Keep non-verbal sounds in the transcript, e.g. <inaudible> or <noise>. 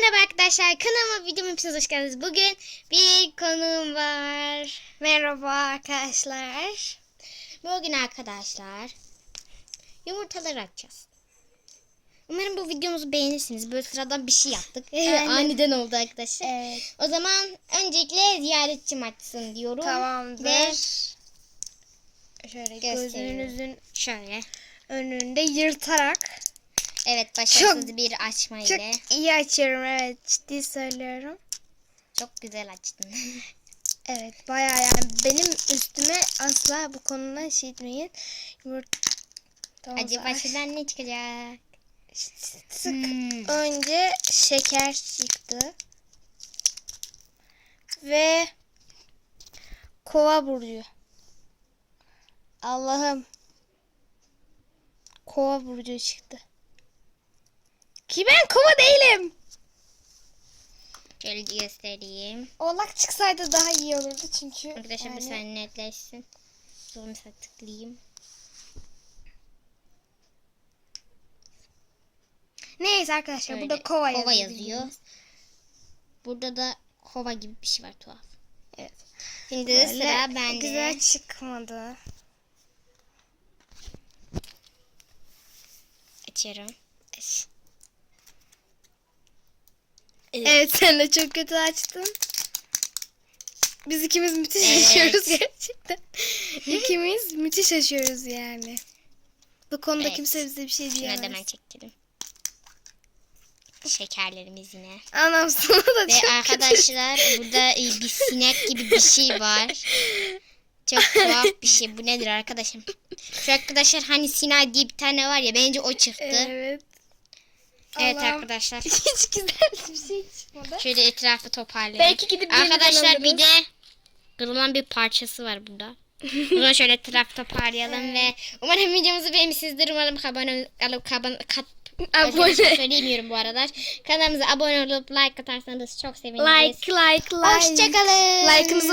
Merhaba arkadaşlar kanalıma videoma hepiniz hoş geldiniz. Bugün bir konuğum var. Merhaba arkadaşlar. Bugün arkadaşlar yumurtaları açacağız. Umarım bu videomuzu beğenirsiniz. Böyle sıradan bir şey yaptık. <laughs> Aynen. Aniden oldu arkadaşlar. Evet. O zaman öncelikle ziyaretçim açsın diyorum. Tamamdır. Ve Şöyle Gösteriyorum. gözünüzün şöyle. önünde yırtarak Evet başarısız bir açma çok ile. iyi açıyorum evet ciddi söylüyorum. Çok güzel açtın. <laughs> Evet bayağı yani benim üstüme asla bu konuda şey etmeyin. Acaba içinden ne çıkacak? Sık Hmm. önce şeker çıktı. Ve kova burcu. Allah'ım. Kova burcu çıktı. Ki ben kova değilim. Şöyle göstereyim. Oğlak çıksaydı daha iyi olurdu çünkü. Arkadaşlar yani- saniye netleşsin. Dur mesela tıklayayım. Neyse arkadaşlar Böyle burada kova, kova yazıyor. yazıyor. Burada da kova gibi bir şey var tuhaf. Evet. Şimdi de Böyle sıra bende. Güzel çıkmadı. Açıyorum. Evet sen de çok kötü açtın. Biz ikimiz müthiş Evet. açıyoruz gerçekten. ikimiz müthiş açıyoruz yani. Bu konuda Evet. kimse bize bir şey Şuna da ben diyemez. çektim. Şekerlerimiz yine. Anam sana da Ve çok kötü. arkadaşlar burada e, bir sinek gibi bir şey var. Çok tuhaf bir şey. Bu nedir arkadaşım? Şu arkadaşlar hani Sinay diye bir tane var ya bence o çıktı. Evet, Evet. Allah'ım. arkadaşlar. <laughs> Hiç güzel bir şey çıkmadı. Şöyle etrafı toparlayalım. Belki gidip yeniden Arkadaşlar bir alırız. de kırılan bir parçası var burada. <laughs> Bunu şöyle etrafı toparlayalım ve umarım videomuzu beğenmişsinizdir. Umarım abone olup abone kat Abone. söyleyemiyorum bu aralar. Kanalımıza abone olup like atarsanız çok seviniriz. Like like like. Hoşçakalın. Like'ınızı